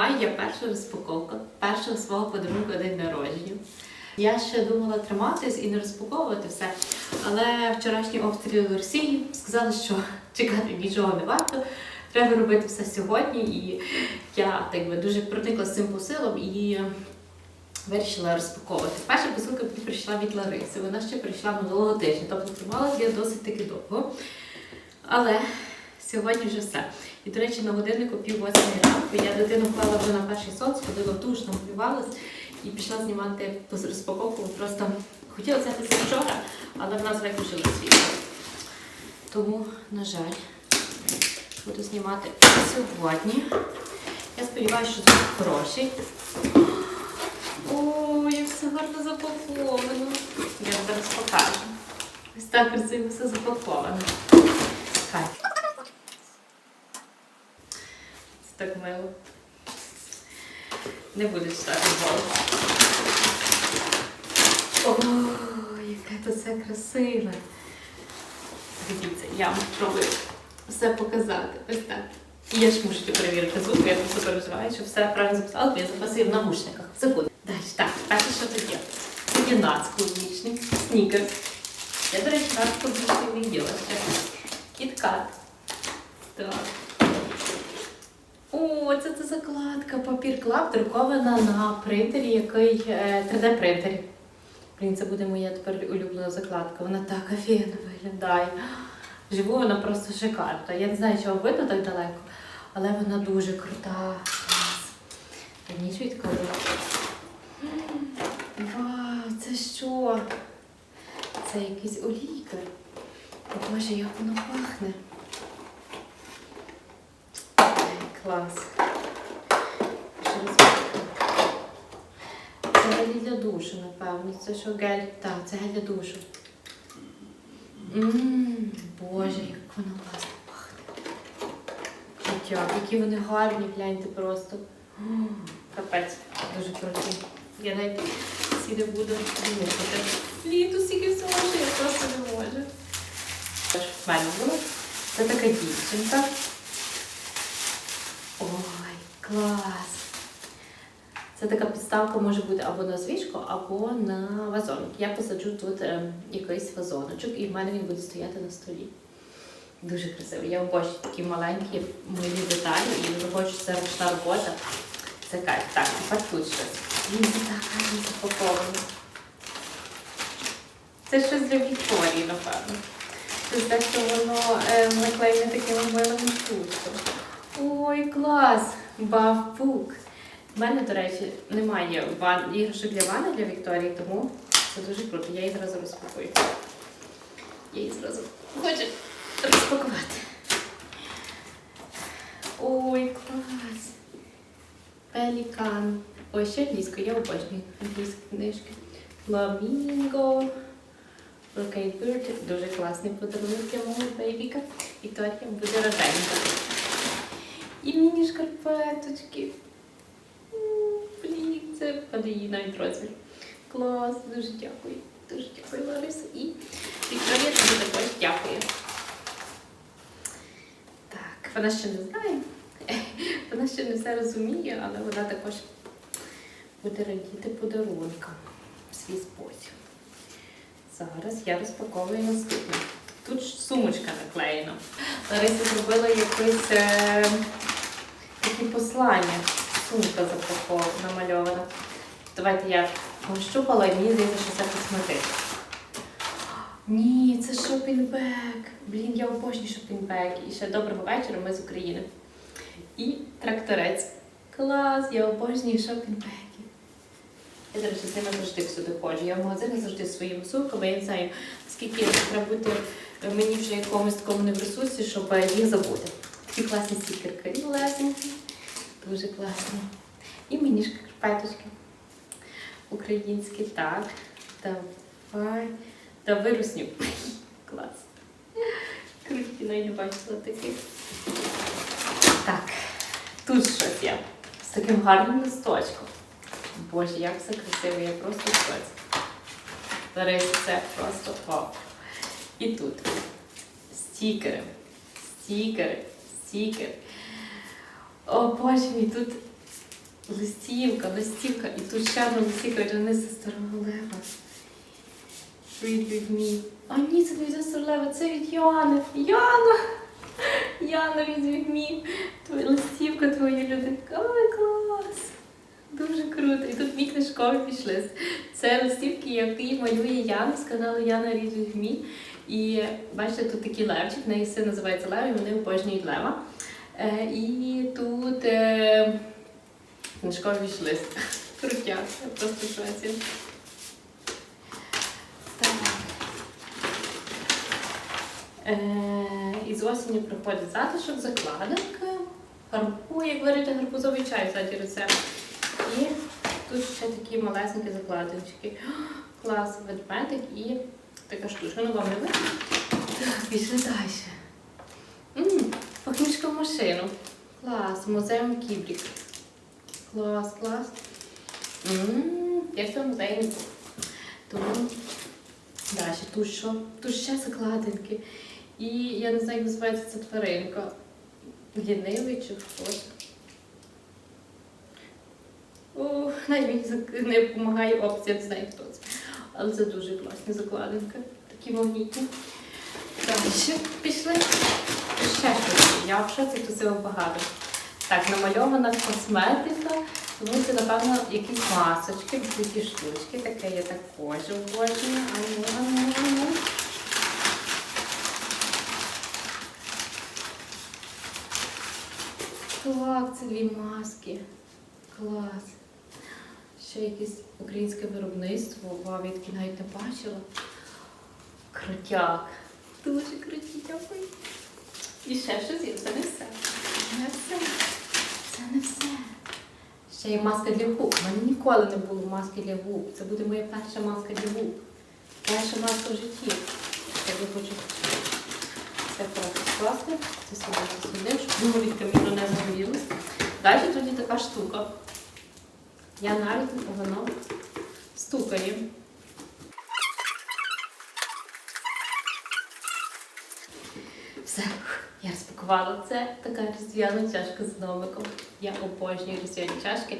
Маю я першу розпаковку першого свого подарунку день народження. Я ще думала триматись і не розпаковувати все. Але вчорашні обстріли Росії сказали, що чекати нічого не варто. Треба робити все сьогодні. І я так би дуже проникла з цим посилом і вирішила розпаковувати. Перша посилка прийшла від Лариси. Вона ще прийшла минулого тижня, тобто трималася я досить таки довго. Але сьогодні вже все. І, до речі, на годиннику пів восьмої ранку я дитину вклала вже на перший сон, сходила в душ, намалювалась і пішла знімати розпаковку. Просто хотіла взяти це вчора, але в нас виключили світло. Тому, на жаль, буду знімати сьогодні. Я сподіваюся, що тут хороший. О, як все гарно запаковано. Я зараз покажу. Ось так красиво все запаковано. Хай. Це так мило. Не буду читати голову. О, яке то все красиве. Дивіться, я вам спробую все показати. Ось так. Я ж мушу перевірити звук, я просто переживаю, що все правильно записала, бо я записую в навушниках. Секунду. Далі, так, перше, що тут є. Це є нац клубнічний, снікерс. Я, до речі, нац клубнічний не ще. Кіткат. Так. О, це, це закладка. Папір клап друкована на принтері, який е, 3D-принтері. Блін, це буде моя тепер улюблена закладка. Вона так офігенно виглядає. Живу вона просто шикарна. Я не знаю, чого видно так далеко, але вона дуже крута. Ніч відкрила. Вау, це що? Це якийсь олійка. Боже, як воно пахне. Клас. Це гель для душу, напевно. Це що гель? Так, це гель для душу. Ммм, боже, як воно класно пахне. Життя, які вони гарні, гляньте просто. Капець, дуже круті. Я навіть ці не буду нюхати. Блін, тут стільки всього, що я просто не можу. В мене було. Це така дівчинка. Клас! Це така підставка може бути або на свічку, або на вазонок. Я посаджу тут е, якийсь вазоночок, і в мене він буде стояти на столі. Дуже красивий. Я обожнюю такі маленькі милі деталі і хочу, це ручна робота. Це кайф. Так, тепер тут щось. Він так запаковано. Це щось для Вікторії, напевно. Це те, що воно е, наклеєне таким милим штучком. Ой, клас! Бавбук. У мене, до речі, немає ван... іграшок для вани для Вікторії, тому це дуже круто. Я її зразу розпакую. Я її зразу хочу розпакувати. Ой, клас! Пелікан. Ой, ще англійською, я обожнюю англійські книжки. Фламінго. Bird. Дуже класний подарунок для мого бейбіка. І Вікторія буде раденька. І міні-шкарпеточки. Блін, це паде навіть розмір. Клас, дуже дякую. Дуже дякую, Лариса. І Вікторія тобі також дякую. Так, вона ще не знає. Вона ще не все розуміє, але вона також буде радіти подарункам в свій спосіб. Зараз я розпаковую наступне. Тут сумочка наклеєна. Лариса зробила якесь е, такі послання. Сумка запакована, намальована. Давайте я пощупала і мені здається, що це косметика. Ні, це шопінг-бек. Блін, я обожнюю шопінг-бек. І ще доброго вечора, ми з України. І тракторець. Клас, я обожнюю шопінг-беки. Я, до речі, з ними завжди всюди ходжу. Я в магазини завжди своїми сумками. Я не знаю, скільки треба бути мені вже якомусь такому не в ресурсі, щоб їх забути. Такі класні стікерки. Лесенькі. Дуже класні. І мені шкарпеточки. Українські, так. Давай. Та вирусню. Клас. Круті, навіть не бачила таких. Так, тут щось є. З таким гарним листочком. Боже, як все красиво, я просто шоці. Зараз це просто вау. І тут стікери, стікери, стікери. О, Боже мій, тут Листівка, листівка. І тут ще одна листівка від Дениса Старого Лева. Read with me. А ні, це не від Дениса Лева, це від Йоанни. Яна! Яна, read with me. Твоя листівка твоя люди. Ой, клас! Дуже круто. І тут мій книжкові пішли. Це листівки, які малює Яна з каналу Яна Read with me. І бачите, тут такий левчик, в неї син називається Лев, і вони обожнюють лева. Е, і тут е, книжковий лист. Крутяк, просто шоці. Так. Е, і з осені приходить затишок, закладинка, гарбу, як варити гарбузовий чай, кстати, рецепт. І тут ще такі малесенькі закладинчики. Клас, ведмедик і така штучка. Ну вам не видно? Так, пішли далі. М, в машину. Клас, музеєм Кібрік. Клас, клас. М, Я в цьому музеї не була. Тому далі, тут що? Тут ще закладинки. І я не знаю, як називається ця тваринка. Лінивий чи хтось. О, навіть мені не допомагає опція, не знаю хто це. Але це дуже класні закладинки. Такі магнітні. Далі пішли. Ще щось. Я в шоці цього багато. Так, намальована косметика. Тому це, напевно, якісь масочки, такі штучки. Таке я також обожнюю. Так, це дві маски. Клас. Ще якесь українське виробництво. Вау, я навіть не бачила. Крутяк. Дуже круті, дякую. І ще щось є, це не все. Не все. Це не все. Ще є маска для губ. У мене ніколи не було маски для губ. Це буде моя перша маска для губ. Перша маска в житті. Я би хочу це просто скласти. Це сюди сюди, щоб від каміну не загорілося. Далі тоді така штука. Я навіть воно стукає. Все, розпакувала. Це така різдвяна чашка з домиком. Я обожнюю різдвяні чашки.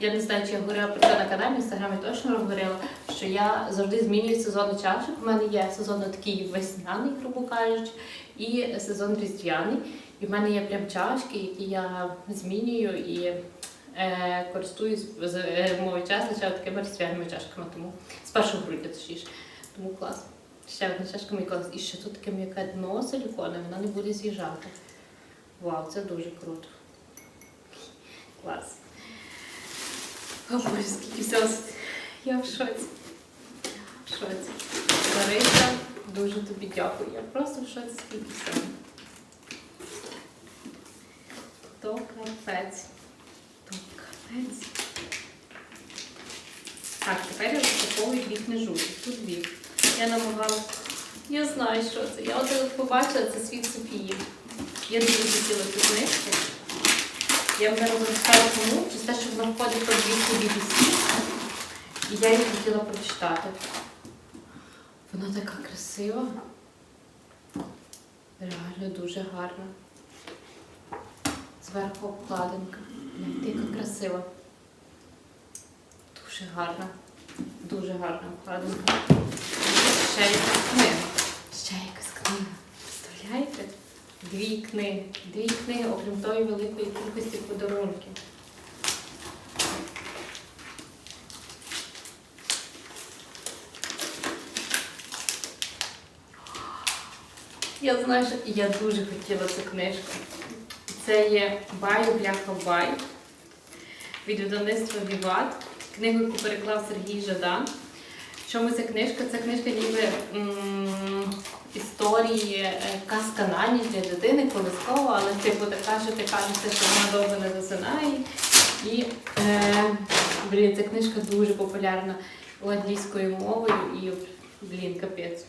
Я не знаю, чи я говорила про це на каналі, в інстаграмі точно говорила, що я завжди змінюю сезони чашок. У мене є сезон такий весняний, грубо кажучи, і сезон різдвяний. І в мене є прям чашки, які я змінюю і е, користуюсь з е, мого часу такими різдвяними чашками. Тому з 1 грудня точніше. Тому клас. Ще одна чашка мій клас. І ще тут таке м'яке дно силіконе, вона не буде з'їжджати. Вау, це дуже круто. Клас. О, Боже, скільки всього. Я в шоці. В шоці. Лариса, дуже тобі дякую. Я просто в шоці скільки всього. То капець. То капець. Так, тепер я розпаковую дві книжки. Тут дві. Я намагалася. Я знаю, що це. Я от побачила це світ Софії. Я дуже хотіла цю книжку. Я зараз розкажу чому, через те, що вона входить по 200 BBC. І я її хотіла прочитати. Вона така красива. Реально дуже гарна. Зверху обкладинка. Яка красива. Дуже гарна. Дуже гарна обкладинка. Ще якась книга. Ще якась книга. Представляєте? Дві книги. Дві книги, окрім тої великої кількості подарунків. Я знаю, що я дуже хотіла цю книжку. Це є Бай Бляха Бай від видавництва Віват. Книгу, яку переклав Сергій Жадан. В чому ця книжка? Ця книжка ніби історії е, казка на ніч для дитини, колискова, але типу така, що ти кажешся, що вона довго не засинає. І е, блін, ця книжка дуже популярна англійською мовою і блін, капець.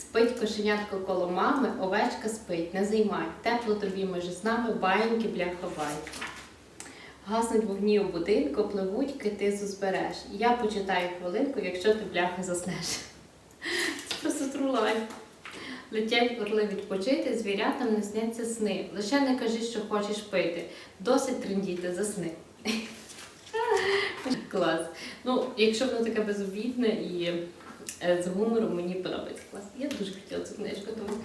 Спить кошенятко коло мами, овечка спить, не займай. Тепло тобі межі з нами, баєньки бляха бай. Гаснуть вогні у будинку, пливуть, кити з узбереж. Я почитаю хвилинку, якщо ти бляха заснеш. Це просто true life. Летять орли відпочити, звірятам не сняться сни. Лише не кажи, що хочеш пити. Досить трендіти, засни. Клас. Ну, якщо воно таке безобідне і е, з гумором, мені подобається клас. Я дуже хотіла цю книжку, тому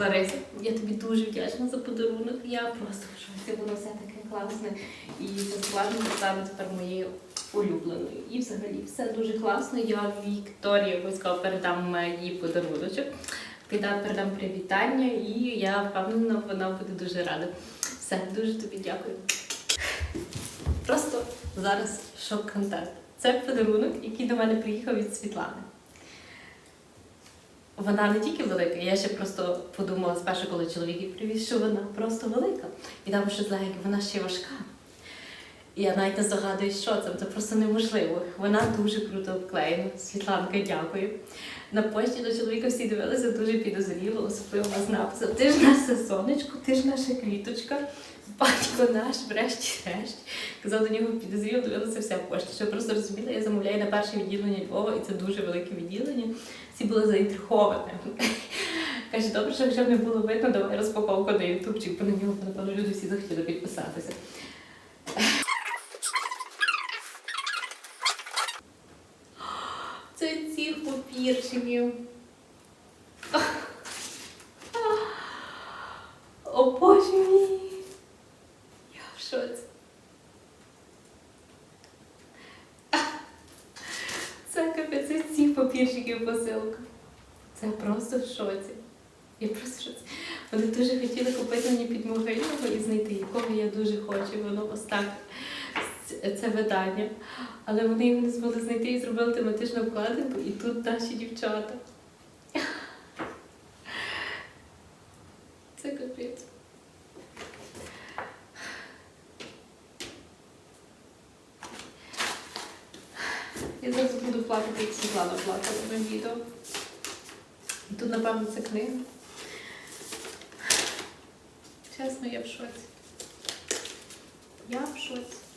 Лариса, я тобі дуже вдячна за подарунок. Я просто в шоці, воно все таке класне. І це складно стане тепер моєю улюбленою. І взагалі все дуже класно. Я Вікторії обов'язково передам їй подаруночок. Передам привітання, і я впевнена, вона буде дуже рада. Все, дуже тобі дякую. Просто зараз шок-контент. Це подарунок, який до мене приїхав від Світлани. Вона не тільки велика, я ще просто подумала спершу, коли чоловік її привіз, що вона просто велика. І там що злегки, вона ще важка. Я навіть не здогадуюсь, що це, це просто неможливо. Вона дуже круто обклеєна. Світланка, дякую. На пошті до чоловіка всі дивилися дуже підозріло, особливо з написом. Ти ж наше сонечко, ти ж наша квіточка, батько наш, врешті-решт. Казав до нього підозріло, дивилася вся пошта. Що просто розуміла, я замовляю на перше відділення Львова, і це дуже велике відділення. Всі були заінтриговані. Каже, добре, що якщо не було видно, давай розпаковку на ютубчик, бо на нього, напевно, люди всі захотіли підписатися. Це цих папірчиків. О боже мій! Я в шоці. Це капець це ці папірчики посилка. Це просто в шоці. Я просто в шоці. Вони дуже хотіли купити мені під могильного і знайти, якого я дуже хочу. Воно ось так. Це- видання. Але вони його не змогли знайти і зробили тематичну обкладинку, і тут наші дівчата. Це капець. Я зараз буду плакати, як Світлана плакала на відео. Тут, напевно, це книга. Чесно, я в шоці. Я в шоці.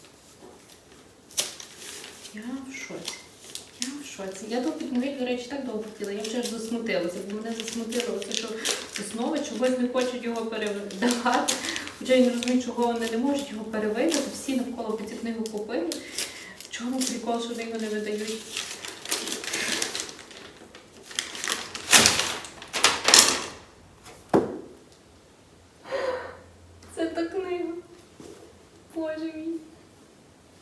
Я в шоці. Я в шоці. Я до підмогиль, до речі, так довго хотіла. Я вже ж засмутилася, бо мене засмутило те, що основи чогось не хочуть його передавати. Хоча я не розумію, чого вони не можуть його перевидати. Всі навколо ці книгу купили. В чому прикол, що вони його не видають? Це та книга. Боже мій.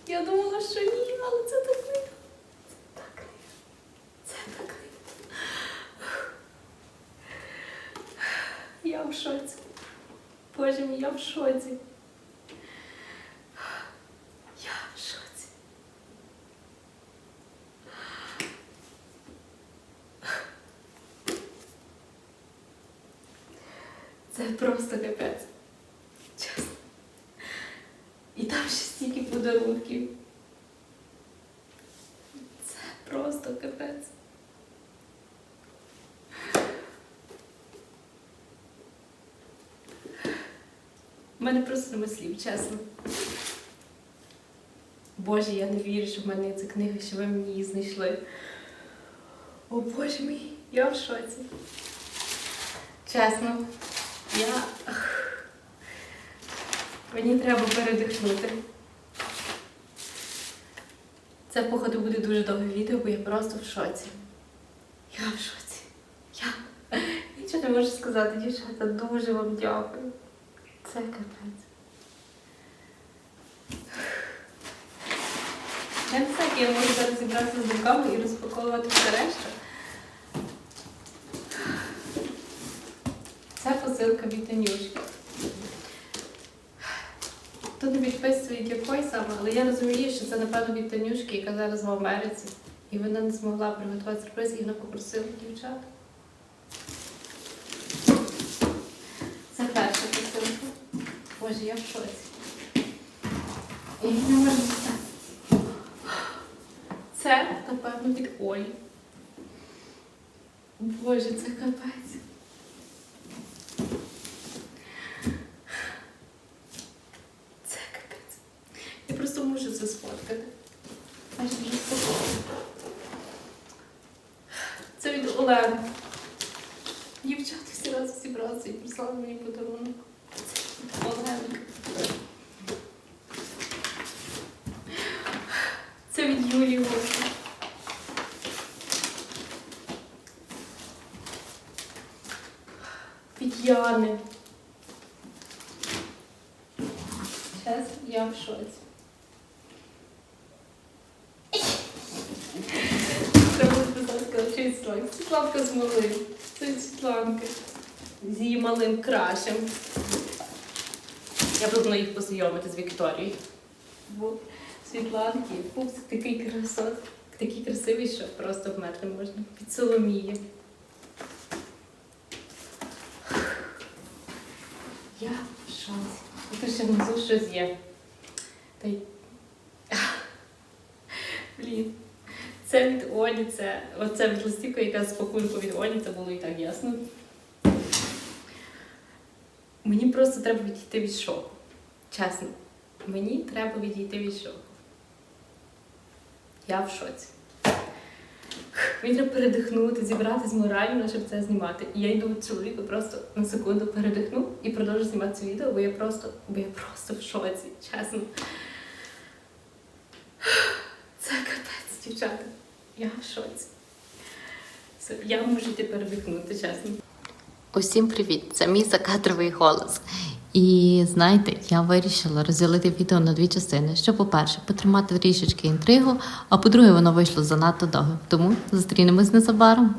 Я думала, що ні, але це та книга. Це та книга. Це та книга. Я в шоці. Боже мій, я в шоці. Я в шоці. Це просто капець. Чесно. І там ще стільки подарунків. Це просто капець. У мене просто нема слів, чесно. Боже, я не вірю, що в мене є ця книга, що ви мені її знайшли. О Боже мій, я в шоці. Чесно, я. Мені треба передихнути. Це, походу, буде дуже довге відео, бо я просто в шоці. Я в шоці. Я нічого не можу сказати, дівчата. Дуже вам дякую. Це капець. Я не знаю, я можу зараз зібратися з думками і розпаковувати все решта. Це посилка від Танюшки. Тут не підписують якої саме, але я розумію, що це напевно від Танюшки, яка зараз в Америці. І вона не змогла приготувати сюрприз, і вона попросила дівчат. Це перша посилка. Боже, я в шоці. Я не можу це. Це, напевно, від Олі. Боже, це капець. Це капець. Я просто мушу це сфоткати. Аж вже сфоткати. Це від Олени. Дівчата всі просто і прислали мені подарунок. Оленка. Це від Юлії Вовки. Від Яни. Зараз я в шоці. Світланка. З малим. Це Світланки. З її малим крашем. Я пропоную їх познайомити з Вікторією. Світланки, пупсик такий красот, такий красивий, що просто вмерти можна. Під Соломіє. Я в шоці. І Тут ще внизу щось є. Та й... Блін. Це від Олі, це оце від листівка, яка з пакунку від Олі, це було і так ясно. Мені просто треба відійти від шоку. Чесно, мені треба відійти від шоку. Я в шоці. Мені треба передихнути, зібратись морально, щоб це знімати. І я йду від чоловіка просто на секунду передихну і продовжу знімати це відео, бо я просто, бо я просто в шоці, чесно. Це капець, дівчата. Я в шоці. Я можу йти передихнути, чесно. Усім привіт! Це мій закадровий голос. І знаєте, я вирішила розділити відео на дві частини. Що, по-перше, потримати трішечки інтригу, а по-друге, воно вийшло занадто довго. Тому зустрінемось незабаром.